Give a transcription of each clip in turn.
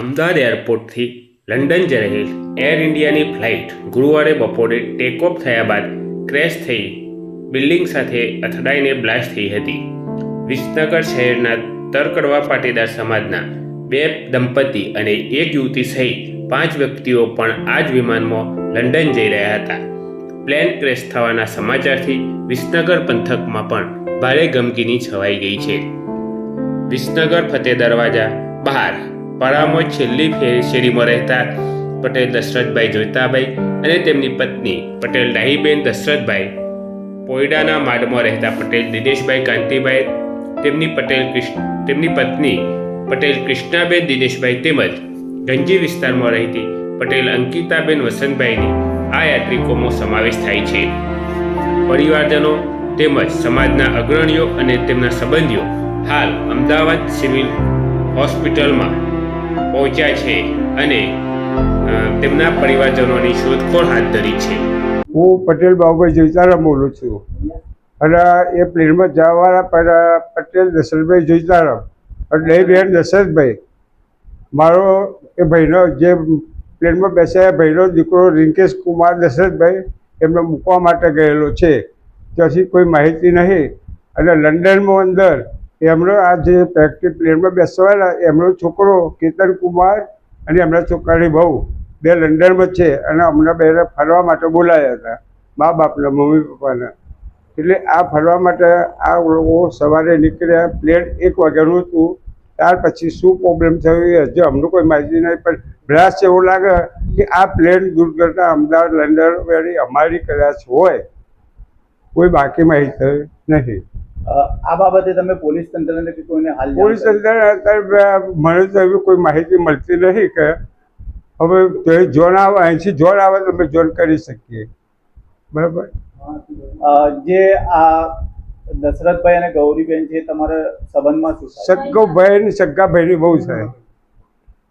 અમદાવાદ એરપોર્ટથી લંડન જઈ રહેલ એર ઇન્ડિયાની ફ્લાઇટ ગુરુવારે બપોરે ટેક ઓફ થયા બાદ ક્રેશ થઈ બિલ્ડિંગ સાથે અથડાઈને બ્લાસ્ટ થઈ હતી. વિસનગર શહેરના તરકડવા પાટીદાર સમાજના બે દંપતી અને એક યુવતી સહિત પાંચ વ્યક્તિઓ પણ આ જ વિમાનમાં લંડન જઈ રહ્યા હતા. પ્લેન ક્રેશ થવાના સમાચારથી વિસનગર પંથકમાં પણ ભારે ગમગીની છવાઈ ગઈ છે. વિસનગર ફતે દરવાજા બહાર પરામોજ છેલ્લી શેરીમાં રહેતા પટેલ દશરથભાઈ જોઈતાભાઈ અને તેમની પત્ની પટેલ ડાહીબેન દશરથભાઈ પોયડાના માડમાં રહેતા પટેલ દિનેશભાઈ કાંતિભાઈ તેમની પટેલ તેમની પત્ની પટેલ કૃષ્ણાબેન દિનેશભાઈ તેમજ ગંજી વિસ્તારમાં રહેતી પટેલ અંકિતાબેન વસંતભાઈની આ યાત્રિકોમાં સમાવેશ થાય છે. પરિવારજનો તેમજ સમાજના અગ્રણીઓ અને તેમના સંબંધીઓ હાલ અમદાવાદ સિવિલ હોસ્પિટલમાં પહોંચ્યા છે અને તેમના પરિવારજનોની શોધખોળ હાથ ધરી છે. હું પટેલ બાબુભાઈ જોઈતારામ બોલું છું. અને એ પ્લેનમાં જવાવાળા પટેલ દશરથભાઈ જોઈતારામ અને એ બેન દશરથભાઈ. મારો એ ભાઈનો જે પ્લેનમાં બેસાયા ભાઈનો દીકરો રિંકેશ કુમાર દશરથભાઈ એમને મૂકવા માટે ગયેલો છે. ત્યાંથી કોઈ માહિતી નહીં. અને લંડનમાં અંદર એમનો આ જે પ્રેક્ટિસ પ્લેનમાં બેસવાના એમનો છોકરો કેતન કુમાર અને એમના છોકરાની બહુ બે લંડનમાં છે અને અમને બેને ફરવા માટે બોલાયા હતા મા બાપના મમ્મી પપ્પાને. એટલે આ ફરવા માટે આ લોકો સવારે નીકળ્યા પ્લેન એક વાગ્યાનું હતું ત્યાર પછી શું પ્રોબ્લેમ થયો એ હજુ અમને કોઈ માહિતી નહીં પણ બ્લાસ્ટ એવો લાગે કે આ પ્લેન દુર્ઘટના અમદાવાદ લંડન અમારી કદાચ હોય. કોઈ બાકી માહિતી અ, આ બાબતે તમે પોલીસ તંત્રને કે કોઈને હાલ પોલીસ તંત્ર અંદર અત્યારે મને તો એવી કોઈ માહિતી મળતી નથી કે હવે જો જોન આવે અહીંથી જોન આવે તો અમે જોન કરી શકીએ. બરાબર? જે આ દશરથભાઈ અને ગૌરીબેન છે તમારા સંબંધમાં શું થાય? સગ્ગો ભાઈ સગ્ગા ભાઈની બહુ છે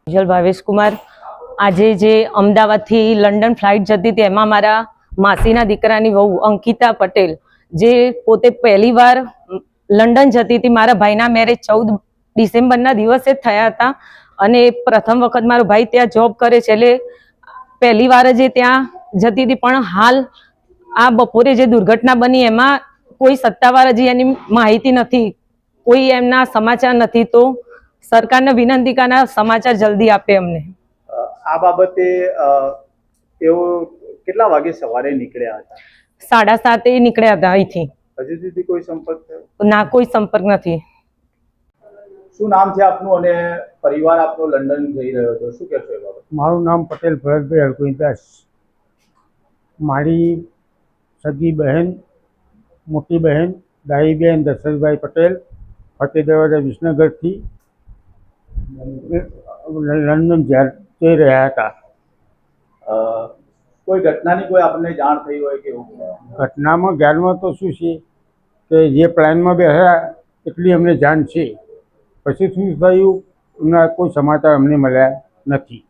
વિજલ ભાવેશ કુમાર આજે જે અમદાવાદથી લંડન ફ્લાઇટ જતી હતી એમાં મારા માસીના દીકરાની વહુ અંકિતા પટેલ જે પોતે પહેલી વાર લંડન જતી હતી, મારા ભાઈના મેરેજ ચૌદ ડિસેમ્બરના દિવસે થયા હતા. અને પ્રથમ વખત મારો ભાઈ ત્યાં જોબ કરે છે, એટલે પહેલી વાર જ ત્યાં જતી હતી. પણ હાલ આ બપોરે જે દુર્ઘટના બની, એમાં કોઈ સત્તાવાર હજી એની માહિતી નથી. કોઈ એમના સમાચાર નથી, તો સરકારને વિનંતી કાના સમાચાર જલ્દી આપે અમને. આ બાબતે તેઓ કેટલા વાગે સવારે નીકળ્યા હતા? સાડા સાતે નીકળ્યા હતા અહીંથી. હજુ સુધી કોઈ સંપર્ક ના કોઈ સંપર્ક નથી. શું નામ છે આપનું અને પરિવાર આપનો લંડન જઈ રહ્યો હતો? શું કહેશો એ બાબતે? મારું નામ પટેલ ભરતભાઈ હરકુઈદાસ મારી સગી બહેન મોટી બહેન દાઈબેન દશરથભાઈ પટેલ ફતેહ દરવાજા વિસનગરથી લંડન જઈ રહ્યા હતા. અ, કોઈ ઘટનાની કોઈ આપણને જાણ થઈ હોય કે ઘટનામાં જ્ઞાનમાં તો શું છે કે જે પ્લાનમાં બેઠા એટલી અમને જાણ છે. પછી શું થયું? એના કોઈ સમાચાર અમને મળ્યા નથી.